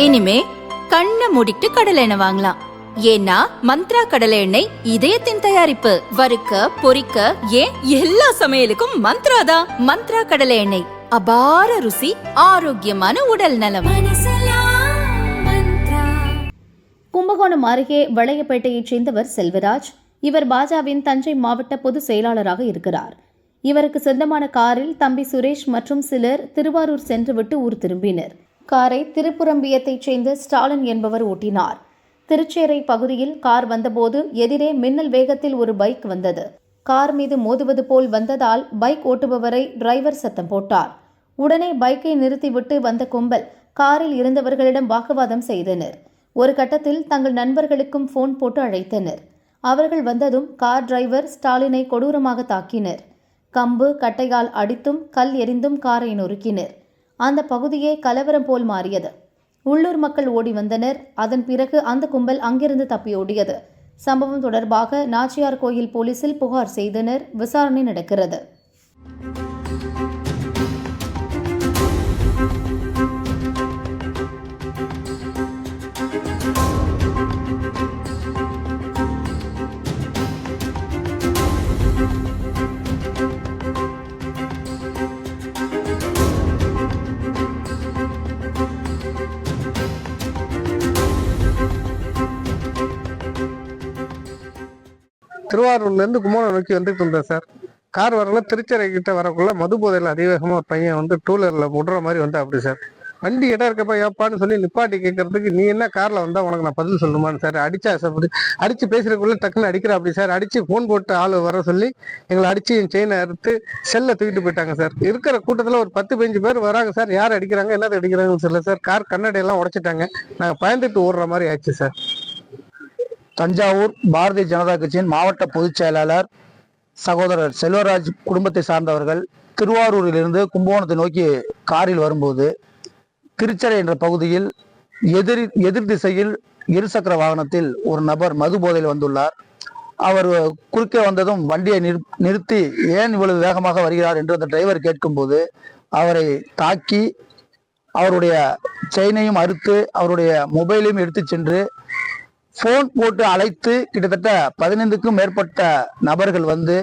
இனிமே கண்ணை மூடிட்டு கடலை எண்ணெய் வாங்கலாம். ஏன்னா மந்த்ரா கடலை எண்ணெய் இதயத்தின் தயாரிப்பு. வறுக்க பொரிக்க ஏன் எல்லா சமையலுக்கும் மந்த்ரா தான்? மந்த்ரா கடலை எண்ணெய். அபார ருசி ஆரோக்கியமான உடல் நலம். கும்பகோணம் அருகே வளையப்பேட்டையைச் சேர்ந்தவர் செல்வராஜ். இவர் பாஜவின் தஞ்சை மாவட்ட பொதுச் செயலாளராக இருக்கிறார். இவருக்கு சொந்தமான காரில் தம்பி சுரேஷ் மற்றும் சிலர் திருவாரூர் சென்றுவிட்டு ஊர் திரும்பினர். காரை திருப்புரம்பியத்தைச் சேர்ந்த ஸ்டாலின் என்பவர் ஓட்டினார். திருச்சேரை பகுதியில் கார் வந்தபோது எதிரே மின்னல் வேகத்தில் ஒரு பைக் வந்தது. கார் மீது மோதுவது போல் வந்ததால் பைக் ஓட்டுபவரை டிரைவர் சத்தம் போட்டார். உடனே பைக்கை நிறுத்திவிட்டு வந்த கும்பல் காரில் இருந்தவர்களிடம் வாக்குவாதம் செய்தனர். ஒரு கட்டத்தில் தங்கள் நண்பர்களுக்கும் ஃபோன் போட்டு அழைத்தனர். அவர்கள் வந்ததும் கார் டிரைவர் ஸ்டாலினை கொடூரமாக தாக்கினர். கம்பு கட்டையால் அடித்தும் கல் எறிந்தும் காரை நொறுக்கினர். அந்த பகுதியே கலவரம் போல் மாறியது. உள்ளூர் மக்கள் ஓடி வந்தனர். அதன் பிறகு அந்த கும்பல் அங்கிருந்து தப்பியோடியது சம்பவம் தொடர்பாக நாச்சியார் கோயில் போலீசில் புகார் செய்தனர். விசாரணை நடக்கிறது. திருவாரூர்லேருந்து கும்பகோணம் நோக்கி வந்துட்டு இருந்தேன் சார். கார் வரல திருச்சரை கிட்ட வரக்குள்ள மது போதையில் அதிவேகமாக ஒரு பையன் வந்து டூ வீலரில் முடுற மாதிரி வந்து அப்படி சார். வண்டி இடம் இருக்கப்ப ஏப்பான்னு சொல்லி நிப்பாட்டி கேட்கறதுக்கு நீ என்ன கார்ல வந்தா உனக்கு நான் பதில் சொல்லணுமான்னு சார். அடிச்சா சார் அடிச்சு பேசுறதுக்குள்ள டக்குன்னு அடிக்கிற அப்படி சார். அடிச்சு ஃபோன் போட்டு ஆள் வர சொல்லி எங்களை அடிச்சு என் செயினை அறுத்து செல்லை தூக்கிட்டு போயிட்டாங்க சார். இருக்கிற கூட்டத்தில் ஒரு பத்து பதினஞ்சு பேர் வராங்க சார். யார் அடிக்கிறாங்க என்னது அடிக்கிறாங்கன்னு சொல்லல சார். கார் கண்ணாடி உடைச்சிட்டாங்க. நாங்கள் பயந்துட்டு ஓடுற மாதிரி ஆயிடுச்சு சார். தஞ்சாவூர் பாரதிய ஜனதா கட்சியின் மாவட்ட பொதுச் செயலாளர் சகோதரர் செல்வராஜ் குடும்பத்தை சார்ந்தவர்கள் திருவாரூரிலிருந்து கும்பகோணத்தை நோக்கி காரில் வரும்போது திருச்சரை என்ற பகுதியில் எதிர் எதிர் திசையில் இருசக்கர வாகனத்தில் ஒரு நபர் மது போதையில் வந்துள்ளார். அவர் குறுக்கே வந்ததும் வண்டியை நிறு நிறுத்தி ஏன் இவ்வளவு வேகமாக வருகிறார் என்று அந்த டிரைவர் கேட்கும்போது அவரை தாக்கி அவருடைய செயினையும் அறுத்து அவருடைய மொபைலையும் எடுத்து சென்று ஃபோன் போட்டு அழைத்து கிட்டத்தட்ட பதினைந்துக்கும் மேற்பட்ட நபர்கள் வந்து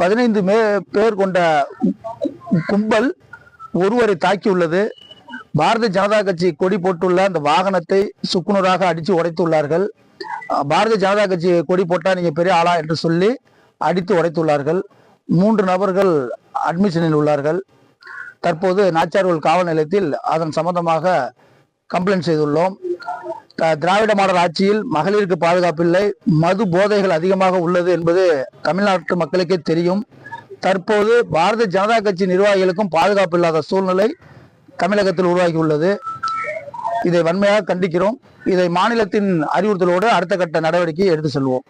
பதினைந்து மே பேர் கொண்ட கும்பல் ஒருவரை தாக்கியுள்ளது. பாரதிய ஜனதா கட்சி கொடி போட்டுள்ள அந்த வாகனத்தை சுக்குநூறாக அடித்து உடைத்துள்ளார்கள். பாரதிய ஜனதா கட்சி கொடி போட்டால் நீங்கள் பெரிய ஆளா என்று சொல்லி அடித்து உடைத்துள்ளார்கள். மூன்று நபர்கள் அட்மிஷனில் உள்ளார்கள். தற்போது நாச்சார்கோவில் காவல் நிலையத்தில் அதன் சம்பந்தமாக கம்ப்ளைண்ட் செய்துள்ளோம். திராவிட மாடல் ஆட்சியில் மகளிருக்கு பாதுகாப்பில்லை மது போதைகள் அதிகமாக உள்ளது என்பது தமிழ்நாட்டு மக்களுக்கே தெரியும். தற்போது பாரதிய ஜனதா கட்சி நிர்வாகிகளுக்கும் பாதுகாப்பு இல்லாத சூழ்நிலை தமிழகத்தில் உருவாகி உள்ளது இதை வன்மையாக கண்டிக்கிறோம். இதை மாநிலத்தின் அறிவுறுத்தலோடு அடுத்த கட்ட நடவடிக்கை எடுத்து செல்வோம்.